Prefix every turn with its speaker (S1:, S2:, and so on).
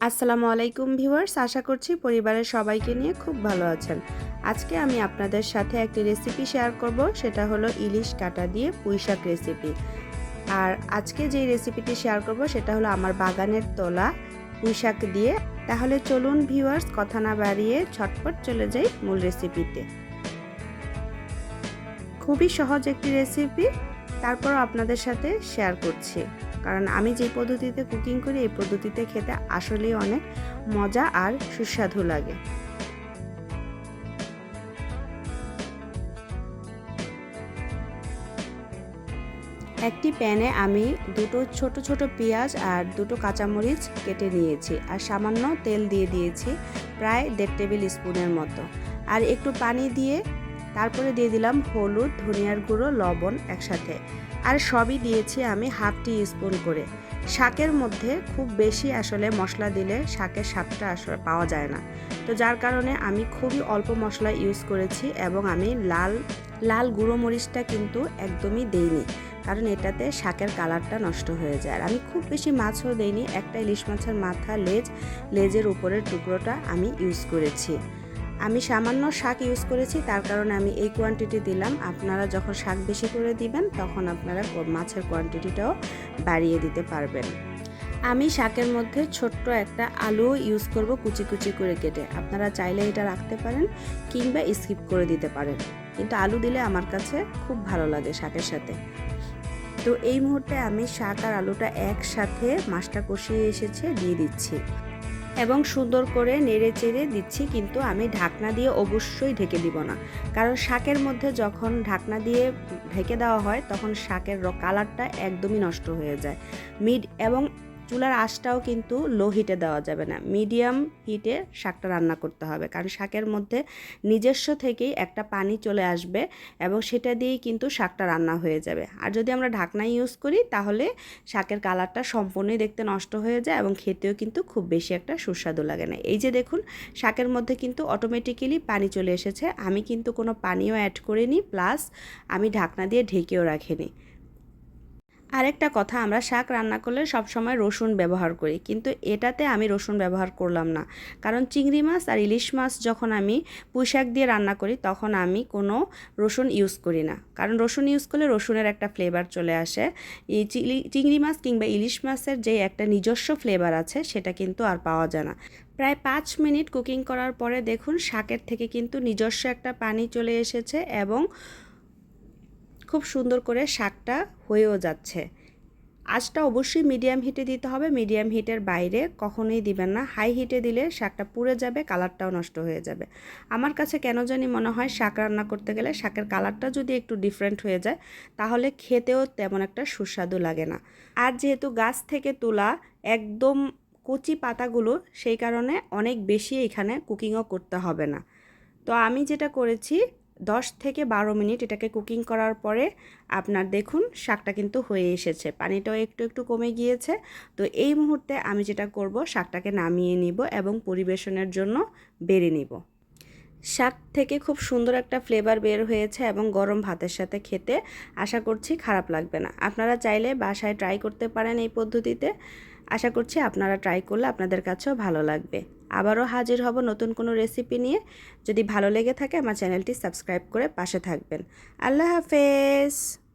S1: আসসালামু আলাইকুম ভিউয়ার্স, আশা করছি পরিবারের সবাইকে নিয়ে খুব ভালো আছেন। আজকে আমি আপনাদের সাথে একটি রেসিপি শেয়ার করব, সেটা হলো ইলিশ কাটা দিয়ে পুঁইশাক রেসিপি আর আজকে যে রেসিপিটি শেয়ার করব, সেটা হলো আমার বাগানের তোলা পুঁইশাক দিয়ে। তাহলে চলুন ভিউয়ার্স, কথা না বাড়িয়ে ছটপট চলে যাই মূল রেসিপিতে খুবই সহজ একটি রেসিপি তারপরও আপনাদের সাথে শেয়ার করছি। কারণ আমি যে পদ্ধতিতে কুকিং করি, এই পদ্ধতিতে খেতে আসলেই অনেক মজা আর সুস্বাদু লাগে। একটি প্যানে আমি দুটো ছোট ছোট পেঁয়াজ আর দুটো কাঁচামরিচ কেটে নিয়েছি আর সামান্য তেল দিয়ে দিয়েছি প্রায় দেড় টেবিল স্পুনের মতো। আর একটু পানি দিয়ে তারপরে দিয়ে দিলাম হলুদ, ধনিয়ার গুঁড়ো, লবণ একসাথে। আর সবই দিয়েছি আমি হাফ টি স্পুন করে। শাকের মধ্যে খুব বেশি আসলে মশলা দিলে শাকের স্বাদটা আসলে পাওয়া যায় না। তো যার কারণে আমি খুবই অল্প মশলা ইউজ করেছি এবং আমি লাল লাল গুঁড়ো মরিচটা কিন্তু একদমই দেইনি। কারণ এটাতে শাকের কালারটা নষ্ট হয়ে যায়। আমি খুব বেশি মাছও দেইনি, একটা ইলিশ মাছের মাথা লেজ, লেজের উপরের টুকরোটা আমি ইউজ করেছি। আমি সামান্য শাক ইউজ করেছি, তার কারণে আমি এই কোয়ান্টিটি দিলাম। আপনারা যখন শাক বেশি করে দিবেন, তখন আপনারা মাছের কোয়ান্টিটিটাও বাড়িয়ে দিতে পারবেন। আমি শাকের মধ্যে ছোট্ট একটা আলু ইউজ করব কুচি কুচি করে কেটে। আপনারা চাইলে এটা রাখতে পারেন কিংবা স্কিপ করে দিতে পারেন। কিন্তু আলু দিলে আমার কাছে খুব ভালো লাগে শাকের সাথে। তো এই মুহূর্তে আমি শাক আর আলুটা একসাথে মাছটা কষিয়ে এসেছে, দিয়ে দিচ্ছি। এবং সুন্দর করে নেড়ে চেড়ে দিচ্ছি, কিন্তু আমি ঢাকনা দিয়ে অবশ্যই ঢেকে দিব না। কারণ শাকের মধ্যে যখন ঢাকনা দিয়ে ঢেকে দেওয়া হয়, তখন শাকের কালারটা একদমই নষ্ট হয়ে যায়। মিড এবং চুলার আঁচটাও কিন্তু লো হিটে দেওয়া যাবে না। মিডিয়াম হিটে শাকটা রান্না করতে হবে। কারণ শাকের মধ্যে নিজস্ব থেকেই একটা পানি চলে আসবে এবং সেটা দিয়েই কিন্তু শাকটা রান্না হয়ে যাবে। আর যদি আমরা ঢাকনা ইউজ করি, তাহলে শাকের কালারটা সম্পূর্ণই দেখতে নষ্ট হয়ে যায় এবং খেতেও কিন্তু খুব বেশি একটা সুস্বাদু লাগে না। এই যে দেখুন, শাকের মধ্যে কিন্তু অটোমেটিক্যালি পানি চলে এসেছে। আমি কিন্তু কোনো পানিও অ্যাড করিনি প্লাস আমি ঢাকনা দিয়ে ঢেকেও রাখিনি। আরেকটা কথা, আমরা শাক রান্না করলে সবসময় রসুন ব্যবহার করি, কিন্তু এটাতে আমি রসুন ব্যবহার করলাম না। কারণ চিংড়ি মাছ আর ইলিশ মাছ যখন আমি পুঁই শাক দিয়ে রান্না করি, তখন আমি কোনো রসুন ইউজ করি না। কারণ রসুন ইউজ করলে রসুনের একটা ফ্লেভার চলে আসে। এই চিংড়ি মাছ কিংবা ইলিশ মাছের যে একটা নিজস্ব ফ্লেভার আছে, সেটা কিন্তু আর পাওয়া যায় না। প্রায় পাঁচ মিনিট কুকিং করার পরে দেখুন, শাকের থেকে কিন্তু নিজস্ব একটা পানি চলে এসেছে এবং খুব সুন্দর করে শাকটা হয়েও যাচ্ছে। আঁচটা অবশ্যই মিডিয়াম হিটে দিতে হবে। মিডিয়াম হিটের বাইরে কখনোই দিবেন না। হাই হিটে দিলে শাকটা পুড়ে যাবে, কালারটাও নষ্ট হয়ে যাবে। আমার কাছে কেন জানি মনে হয় শাক রান্না করতে গেলে শাকের কালারটা যদি একটু ডিফারেন্ট হয়ে যায়, তাহলে খেতেও তেমন একটা সুস্বাদু লাগে না। আর যেহেতু গাছ থেকে তোলা একদম কচি পাতাগুলো, সেই কারণে অনেক বেশি এখানে কুকিংও করতে হবে না। তো আমি যেটা করেছি দশ থেকে বারো মিনিট এটাকে কুকিং করার পরে আপনার দেখুন, শাকটা কিন্তু হয়ে এসেছে। পানিটাও একটু একটু কমে গিয়েছে। তো এই মুহূর্তে আমি যেটা করব, শাকটাকে নামিয়ে নিব এবং পরিবেশনের জন্য বেড়ে নিব। শাক থেকে খুব সুন্দর একটা ফ্লেভার বের হয়েছে এবং গরম ভাতের সাথে খেতে আশা করছি খারাপ লাগবে না। আপনারা চাইলে বাসায় ট্রাই করতে পারেন এই পদ্ধতিতে। আশা করছি আপনারা ট্রাই করলে আপনাদের কাছেও ভালো লাগবে। আবারও হাজির হব নতুন কোনো রেসিপি নিয়ে। যদি ভালো লেগে থাকে, আমার চ্যানেলটি সাবস্ক্রাইব করে পাশে থাকবেন। আল্লাহ হাফেজ!